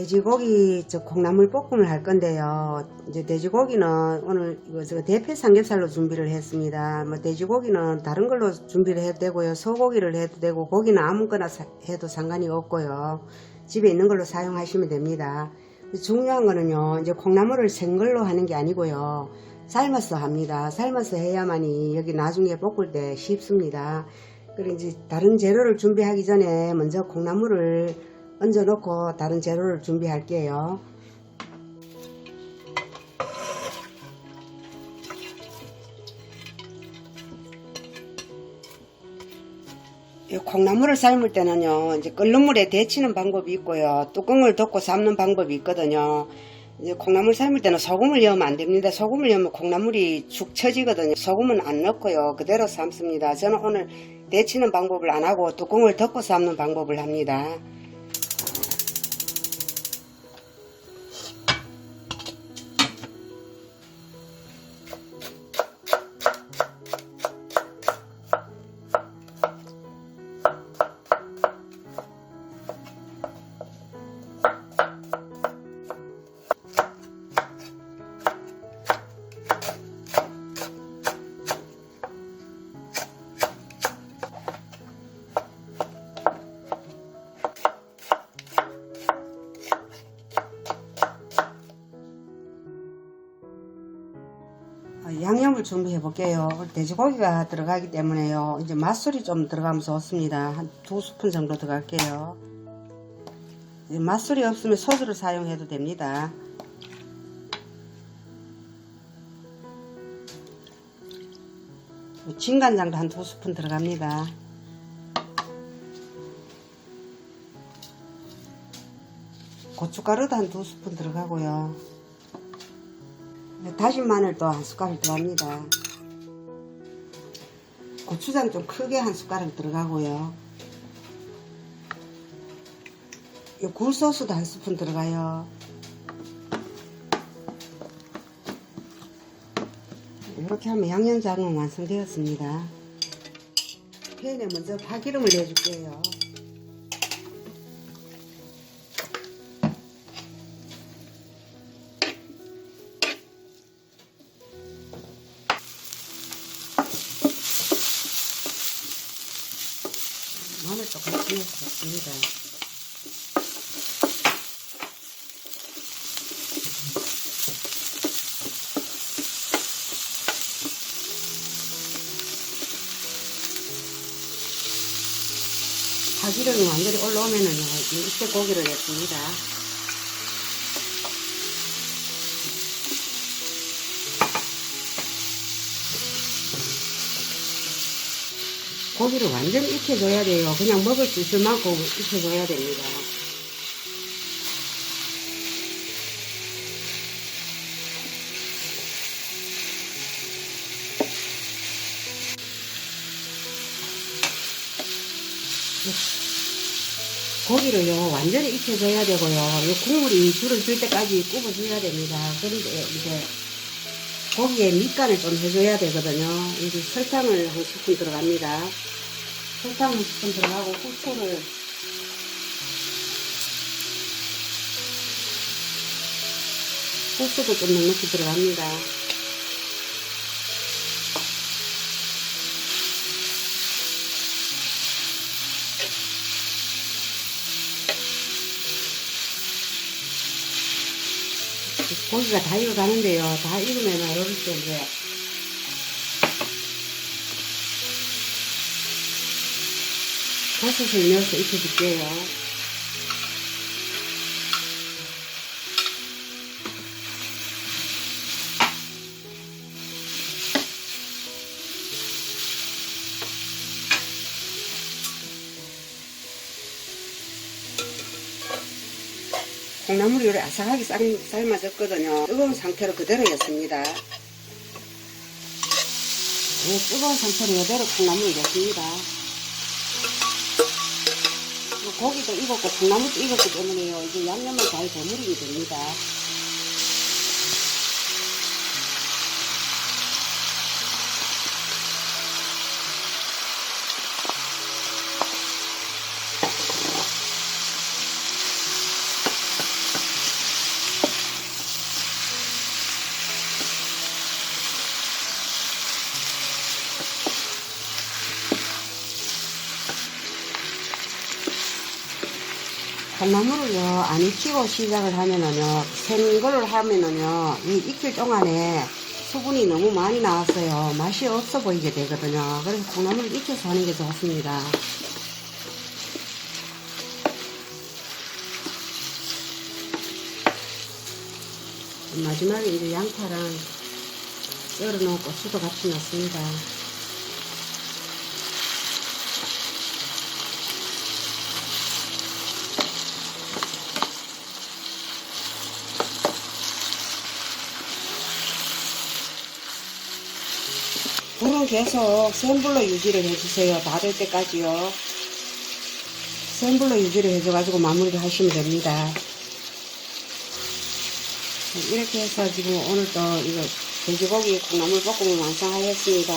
돼지고기 저 콩나물 볶음을 할 건데요. 이제 돼지고기는 오늘 이거 저 대패 삼겹살로 준비를 했습니다. 뭐 돼지고기는 다른 걸로 준비를 해도 되고요. 소고기를 해도 되고 고기는 아무거나 사- 해도 상관이 없고요. 집에 있는 걸로 사용하시면 됩니다. 중요한 거는요. 이제 콩나물을 생걸로 하는 게 아니고요. 삶아서 합니다. 삶아서 해야만이 여기 나중에 볶을 때 쉽습니다. 그리고 이제 다른 재료를 준비하기 전에 먼저 콩나물을 얹어 놓고 다른 재료를 준비할게요. 이 콩나물을 삶을 때는요, 이제 끓는 물에 데치는 방법이 있고요, 뚜껑을 덮고 삶는 방법이 있거든요. 이제 콩나물 삶을 때는 소금을 넣으면 안 됩니다. 소금을 넣으면 콩나물이 죽 처지거든요. 소금은 안 넣고요, 그대로 삶습니다. 저는 오늘 데치는 방법을 안 하고 뚜껑을 덮고 삶는 방법을 합니다. 양념을 준비해 볼게요. 돼지고기가 들어가기 때문에요. 이제 맛술이 좀 들어가면 좋습니다. 한 두 스푼 정도 들어갈게요. 맛술이 없으면 소주를 사용해도 됩니다. 진간장도 한 두 스푼 들어갑니다. 고춧가루도 한 두 스푼 들어가고요. 다진 마늘도 한 숟가락 들어갑니다. 고추장 좀 크게 한 숟가락 들어가고요. 이 굴소스도 한 스푼 들어가요. 이렇게 하면 양념장은 완성되었습니다. 팬에 먼저 파기름을 내줄게요. 마늘도 같이 넣어서 볶습니다. 파기름이 완전히 올라오면은요, 이때 고기를 넣습니다. 고기를 완전히 익혀줘야 돼요. 그냥 먹을 수 있을 만큼 익혀줘야 됩니다. 고기를요 완전히 익혀줘야 되고요. 이 국물이 줄을 줄 때까지 굽어줘야 됩니다. 그런데 이제 고기에 밑간을 좀 해줘야 되거든요. 이제 설탕을 한 스푼 들어갑니다. 설탕 한 스푼 들어가고 후추를 후추도 좀 넉넉히 들어갑니다. 고기가 다 익어가는데요. 다 익으면 이럴 때 이제 버섯을 넣어서 익혀줄게요. 콩나물이 요래 아삭하게 삶, 삶아졌거든요. 뜨거운 상태로 그대로 였습니다. 네, 뜨거운 상태로 이대로 콩나물을 넣습니다. 고기도 익었고 콩나물도 익었기 때문에요. 이제 양념을 잘 버무리게 됩니다. 콩나물을요 안 익히고 시작을 하면은요 센 거를 하면은요 이 익힐 동안에 수분이 너무 많이 나왔어요. 맛이 없어 보이게 되거든요. 그래서 콩나물을 익혀서 하는 게 좋습니다. 마지막에 이제 양파랑 썰어 놓은 고추도 같이 넣습니다 계속 센 불로 유지를 해주세요. 다될 때까지요. 센 불로 유지를 해줘가지고 마무리를 하시면 됩니다. 이렇게 해서 지금 오늘 또 이거 돼지고기 콩나물 볶음을 완성하였습니다.